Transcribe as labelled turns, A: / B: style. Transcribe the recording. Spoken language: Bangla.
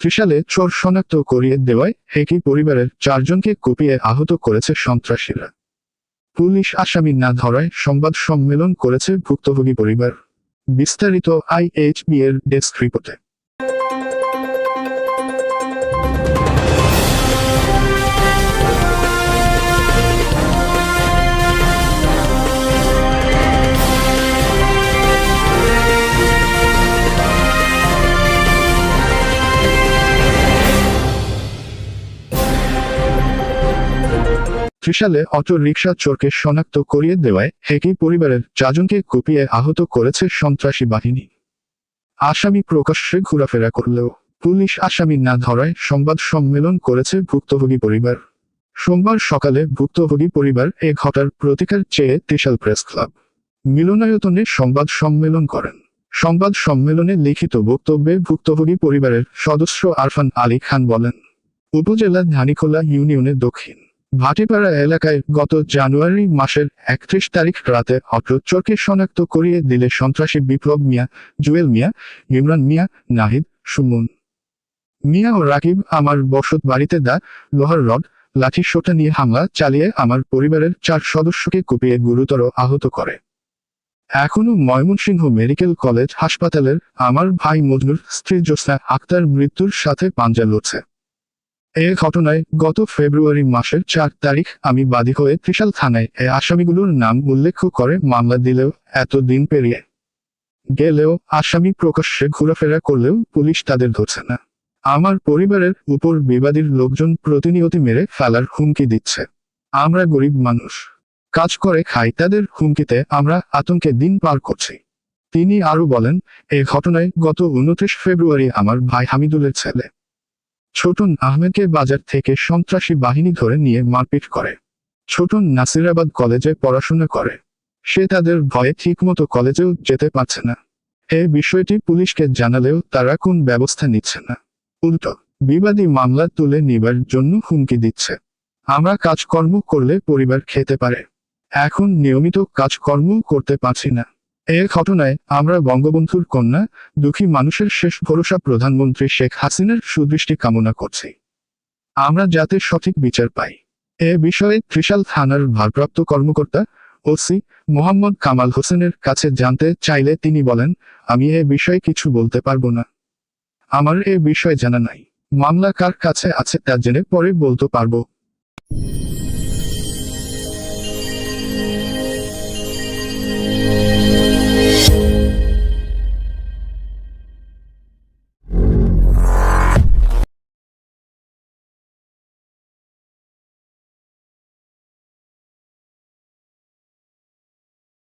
A: ত্রিশালে চোর শনাক্ত করিয়ে দেওয়ায় হেকি পরিবারের চারজনকে কুপিয়ে আহত করেছে সন্ত্রাসীরা। পুলিশ আসামি না ধরায় সংবাদ সম্মেলন করেছে ভুক্তভোগী পরিবার। বিস্তারিত আইএইচবি এর ডেস্ক রিপোর্টে। ত্রিশালে অটো রিকশা চোরকে শনাক্ত করিয়ে দেওয়ায় হেকি পরিবারের চারজনকে কুপিয়ে আহত করেছে সন্ত্রাসী বাহিনী। আসামি প্রকাশ্যে ঘোরাফেরা করলেও পুলিশ আসামি না ধরায় সংবাদ সম্মেলন করেছে ভুক্তভোগী পরিবার। সোমবার সকালে ভুক্তভোগী পরিবার এ ঘটার প্রতিকার চেয়ে ত্রিশাল প্রেস ক্লাব। মিলনায়তনে সংবাদ সম্মেলন করেন। সংবাদ সম্মেলনে লিখিত বক্তব্যে ভুক্তভোগী পরিবারের সদস্য আরফান আলী খান বলেন, উপজেলা ধানিখোলা ইউনিয়নের দক্ষিণ ভাটিপাড়া এলাকায় গত জানুয়ারি মাসের একত্রিশ তারিখ রাতে অটোচরকে শনাক্ত করিয়ে দিলে সন্ত্রাসী বিপ্লব মিয়া, জুয়েল মিয়া, ইমরান মিয়া, নাহিদ, সুমন মিয়া ও রাকিব আমার বসত বাড়িতে দা, লোহার রড, লাঠি সোটা নিয়ে হামলা চালিয়ে আমার পরিবারের চার সদস্যকে কুপিয়ে গুরুতর আহত করে। এখনও ময়মনসিংহ মেডিকেল কলেজ হাসপাতালের আমার ভাই মজনুর স্ত্রী জ্যোৎস্না আক্তার মৃত্যুর সাথে পাঞ্জা লড়ছে। এ ঘটনায় গত ফেব্রুয়ারি মাসের চার তারিখ আমি বাদী হয়ে ত্রিশাল থানায় এ আসামিগুলোর নাম উল্লেখ করে মামলা দিলেও এতদিন পেরিয়ে গেলেও আসামি প্রকাশ্যে ঘোরাফেরা করলেও পুলিশ তাদের ধরছে না। আমার পরিবারের উপর বিবাদীর লোকজন প্রতিনিয়ত মেরে ফেলার হুমকি দিচ্ছে। আমরা গরিব মানুষ। কাজ করে খাই, তাদের হুমকিতে আমরা আতঙ্কে দিন পার করছি। তিনি আরও বলেন, এ ঘটনায় গত উনত্রিশ ফেব্রুয়ারি আমার ভাই হামিদুলের ছেলে ছোটন আহমেদকে বাজার থেকে সন্ত্রাসী বাহিনী ধরে নিয়ে মারপিট করে। ছোটন নাসিরাবাদ কলেজে পড়াশোনা করে। সে তাদের ভয়ে ঠিকমতো কলেজেও যেতে পারছে না। এ বিষয়টি পুলিশকে জানালেও তারা কোন ব্যবস্থা নিচ্ছে না। উল্টো, বিবাদী মামলা তুলে নিবার জন্য হুমকি দিচ্ছে। আমরা কাজকর্ম করলে পরিবার খেতে পারে। এখন নিয়মিত কাজকর্ম করতে পারছি না। এ ঘটনায় আমরা বঙ্গবন্ধুর কন্যা, দুঃখী মানুষের শেষ ভরসা প্রধানমন্ত্রী শেখ হাসিনার সুদৃষ্টি কামনা করছি। আমরা যাতে সঠিক বিচার পাই। এ বিষয়ে ত্রিশাল থানার ভারপ্রাপ্ত কর্মকর্তা ওসি মোহাম্মদ কামাল হোসেনের কাছে জানতে চাইলে তিনি বলেন, আমি এ বিষয়ে কিছু বলতে পারব না। আমার এ বিষয়ে জানা নাই। মামলা কার কাছে আছে তা জেনে পরে বলতে পারব।